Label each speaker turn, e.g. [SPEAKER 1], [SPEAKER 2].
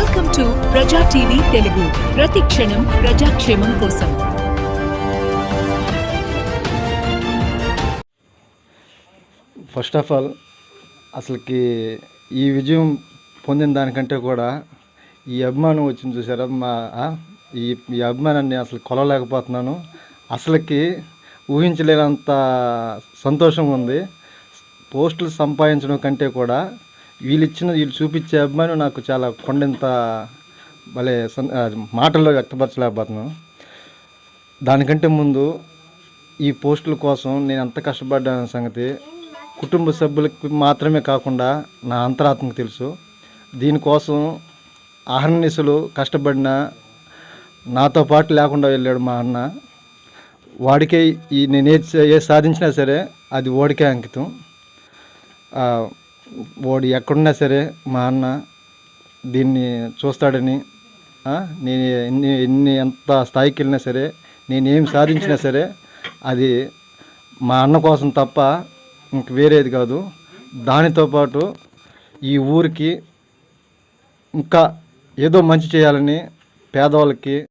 [SPEAKER 1] Welcome to Praja TV Telugu ప్రతి క్షణం ప్రజాక్షేమం కోసం.
[SPEAKER 2] ఫస్ట్ ఆఫ్ ఆల్ అసలుకి ఈ విజయం పొందిన దానికంటే కూడా ఈ అభిమానం వచ్చింది చూసారా? మా ఈ ఈ అభిమానాన్ని అసలు కొలలేకపోతున్నాను అసలుకి ఊహించలేనంత సంతోషం ఉంది. పోస్టులు సంపాదించడం కంటే కూడా వీళ్ళు ఇచ్చిన వీళ్ళు చూపించే అభిమానం నాకు చాలా కొండంత భలే మాటల్లో వ్యక్తపరచలేకపోతున్నాను. దానికంటే ముందు ఈ పోస్టుల కోసం నేను ఎంత కష్టపడ్డాన సంగతి కుటుంబ సభ్యులకి మాత్రమే కాకుండా నా అంతరాత్మకు తెలుసు. దీనికోసం అహర్నిశలు కష్టపడిన నాతో పాటు లేకుండా వెళ్ళాడు మా అన్న. వాడికే ఈ నేను ఏ సాధించినా సరే అది ఓడికే అంకితం. వాడు ఎక్కడున్నా సరే మా అన్న దీన్ని చూస్తాడని నేను ఎన్ని ఎన్ని ఎంత స్థాయికి వెళ్ళినా సరే నేను సాధించినా సరే అది మా అన్న కోసం తప్ప ఇంక వేరేది కాదు. దానితో పాటు ఈ ఊరికి ఇంకా ఏదో మంచి చేయాలని పేదవాళ్ళకి